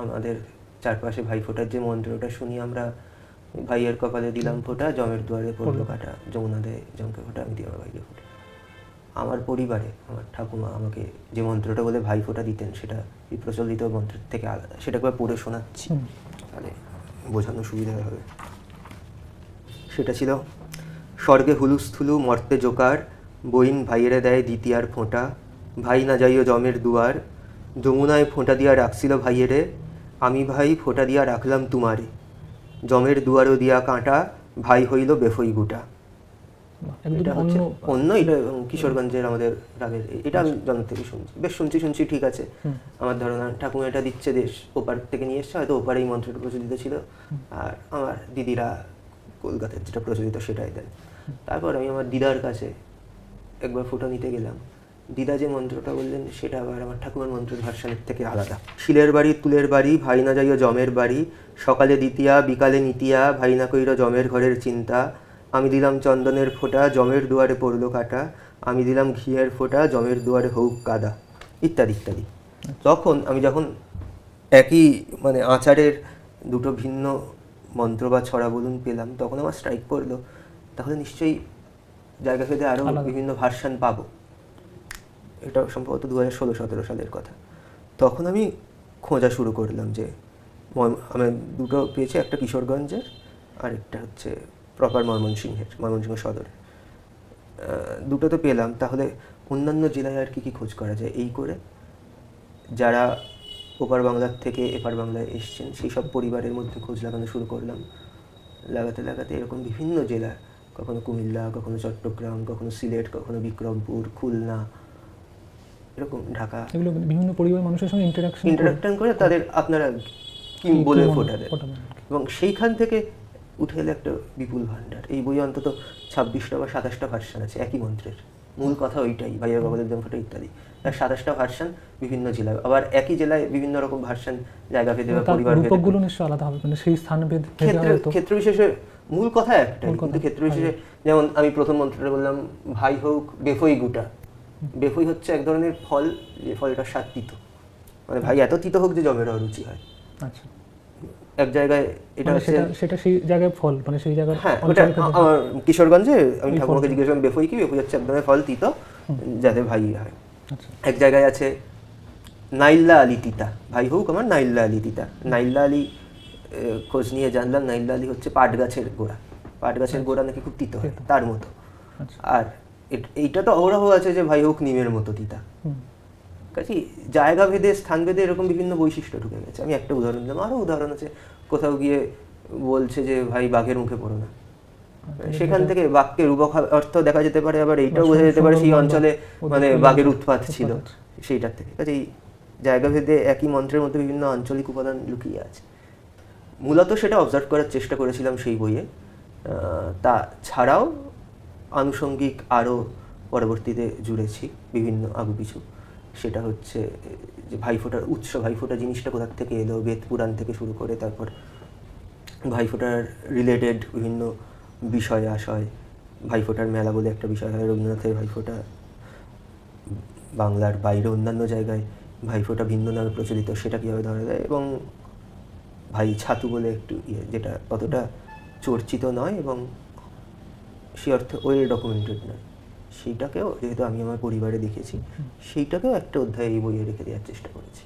আমাদের চারপাশে ভাই ফোটার যে মন্ত্রটা শুনি আমরা ভাইয়ের কপালে দিলাম ফোঁটা জমের দুয়ারে পড়ল। কাটা যমুনা দেয় জমকে ফোঁটা আমি দিই আমার ভাইকে ফোঁটা। আমার পরিবারে আমার ঠাকুমা আমাকে যে মন্ত্রটা বলে ভাই ফোঁটা দিতেন সেটা এই প্রচলিত মন্ত্রের থেকে আলাদা সেটা একবার পড়ে শোনাচ্ছি। তাহলে বোঝানো সুবিধা হবে। সেটা ছিল স্বর্গে হুলুস্থুলু মর্তে জোকার বইন ভাইয়েরে দেয় দ্বিতীয়ার ফোঁটা ভাই না যাইও জমের দুয়ার যমুনায় ফোঁটা দিয়া রাখছিল ভাইয়েরে আমি ভাই ফোঁটা দিয়া রাখলাম তোমারে। জমের দুয়ারও দিয়া কাঁটা ভাই হইল বেফই গুটা। এটা হচ্ছে অন্য এটা কিশোরগঞ্জের আমাদের গ্রামের এটা আমি জন্ম থেকে শুনছি। বেশ শুনছি শুনছি ঠিক আছে। আমার ধারণা ঠাকুমা এটা দিচ্ছে দেশ ওপার থেকে নিয়ে এসছে হয়তো ওপারে এই মন্ত্রটা প্রচলিত ছিল। আর আমার দিদিরা কলকাতার যেটা প্রচলিত সেটাই দেন। তারপর আমি আমার দিদার কাছে একবার ফোটো নিতে গেলাম। দিদা যে মন্ত্রটা বললেন সেটা আবার আমার ঠাকুমার মন্ত্রের ভার্সানের থেকে আলাদা। শিলের বাড়ি তুলের বাড়ি ভাই না যাইও জমের বাড়ি সকালে দ্বিতীয়া বিকালে নিতিয়া ভাই না কইর জমের ঘরের চিন্তা। আমি দিলাম চন্দনের ফোঁটা জমের দুয়ারে পড়ল কাটা। আমি দিলাম ঘিয়ের ফোঁটা জমের দুয়ারে হউক কাদা ইত্যাদি ইত্যাদি। তখন আমি যখন একই মানে আচারের দুটো ভিন্ন মন্ত্র বা ছড়া বলুন পেলাম তখন আমার স্ট্রাইক করল তাহলে নিশ্চয়ই জায়গা ভেদে আরও বিভিন্ন ভার্সান পাবো। এটা সম্ভবত দু হাজার ষোলো, সতেরো সালের কথা। তখন আমি খোঁজা শুরু করলাম যে আমি দুটো পেয়েছি, একটা কিশোরগঞ্জের আর একটা হচ্ছে প্রপার ময়মনসিংহের, ময়মনসিংহ সদরে। দুটো তো পেলাম। তাহলে অন্যান্য জেলায় আর কি কি খোঁজ করা যায়? এই করে যারা ওপার বাংলার থেকে এপার বাংলায় এসছেন, সেই সব পরিবারের মধ্যে খোঁজ লাগানো শুরু করলাম। লাগাতে লাগাতে এরকম বিভিন্ন জেলা, কখনো কুমিল্লা, কখনো চট্টগ্রাম, কখনো সিলেট, কখনো বিক্রমপুর, খুলনা এরকম ঢাকা এগুলো বিভিন্ন মানুষের সঙ্গে ইন্টারাকশন ইন্টারাকশন করে তাদের আপনারা কি বলে ফোটাবেন এবং সেইখান থেকে উঠে এলো একটা বিপুল ভান্ডার এই বই অন্তত ছাব্বিশটা বা সাতাশটা ভার্সান আছে একই মন্ত্রের। মূল কথা ওইটাই ভাইয়া বাবাদের ইত্যাদি। তার সাতাশটা ভার্সান বিভিন্ন জেলায় আবার একই জেলায় বিভিন্ন রকম ভার্সান জায়গা ভেদে বা পরিবার রূপকগুলো নিশ্চয়ই আলাদা হবে মানে সেই স্থান ভেদ ক্ষেত্রে ক্ষেত্র বিশেষে মূল কথা একটাই মূল কিন্তু ক্ষেত্র বিশেষে যেমন আমি প্রথম মন্ত্রটা বললাম ভাই হোক বেফই গুটা। বেফই হচ্ছে এক ধরনের ফল যে ফলটা স্বাদ তিতো। মানে ভাই এত তিতো হোক যে জমের অরুচি হয়। আচ্ছা। এক জায়গায় এটা মানে সেটা সেটা সেই জায়গায় ফল মানে সেই জায়গার হ্যাঁ ওটা আমার কিশোরগঞ্জে আমি ঠাকুমাকে ফলটা। জিজ্ঞেস করলাম বেফই কি? বেফই হচ্ছে এক ধরনের ফল তিতো যাতে ভাই হয়। আচ্ছা। এক জায়গায় আছে নাইল্লা আলী তিতা। ভাই হোক আমার নাইল্লা আলী তিতা। নাইল্লা আলী খোঁজ নিয়ে জানলাম নাইল্লা আলী হচ্ছে পাট গাছের গোড়া। পাট গাছের গোড়া নাকি খুব তিতো হয় তার মতো। আচ্ছা। আর এইটা তো অহরহ আছে যে ভাই হোক নিমের মতো তিতা। কাজে জায়গা ভেদে স্থান ভেদে এরকম বিভিন্ন বৈশিষ্ট্য ঢুকে গেছে। আমি একটা উদাহরণ দিলাম। আরও উদাহরণ আছে। কোথাও গিয়ে বলছে যে ভাই বাঘের মুখে পড়ো না। সেখান থেকে বাক্যের রূপক অর্থ দেখা যেতে পারে আবার এইটাও বোঝা যেতে পারে সেই অঞ্চলে মানে বাঘের উৎপাত ছিল। সেইটার থেকে। কাজেই জায়গা ভেদে একই মন্ত্রের মধ্যে বিভিন্ন আঞ্চলিক উপাদান লুকিয়ে আছে। মূলত সেটা অবজার্ভ করার চেষ্টা করেছিলাম সেই বইয়ে। আহ, তা ছাড়াও আনুষঙ্গিক আরও পরবর্তীতে জুড়েছি, বিভিন্ন আগুপিছু সেটা হচ্ছে, যে ভাইফোঁটার উৎস ভাইফোঁটা জিনিসটা কোথার থেকে এলো বেদ পুরাণ থেকে শুরু করে তারপর ভাইফোঁটার রিলেটেড বিভিন্ন বিষয় আশয় ভাইফোঁটার মেলা বলে একটা বিষয় হয়, রবীন্দ্রনাথের ভাইফোঁটা। বাংলার বাইরে অন্যান্য জায়গায় ভাইফোঁটা ভিন্ন নামে প্রচলিত, সেটা কীভাবে ধরা যায়? এবং ভাই ছাতু বলে একটু ইয়ে যেটা অতটা চর্চিত নয় এবং সে অর্থে ওয়েল ডকুমেন্টেড নয়। সেইটাকেও যেহেতু আমি আমার পরিবারে দেখেছি সেইটাকেও একটা অধ্যায় এই বইয়ে রেখে দেওয়ার চেষ্টা করেছি।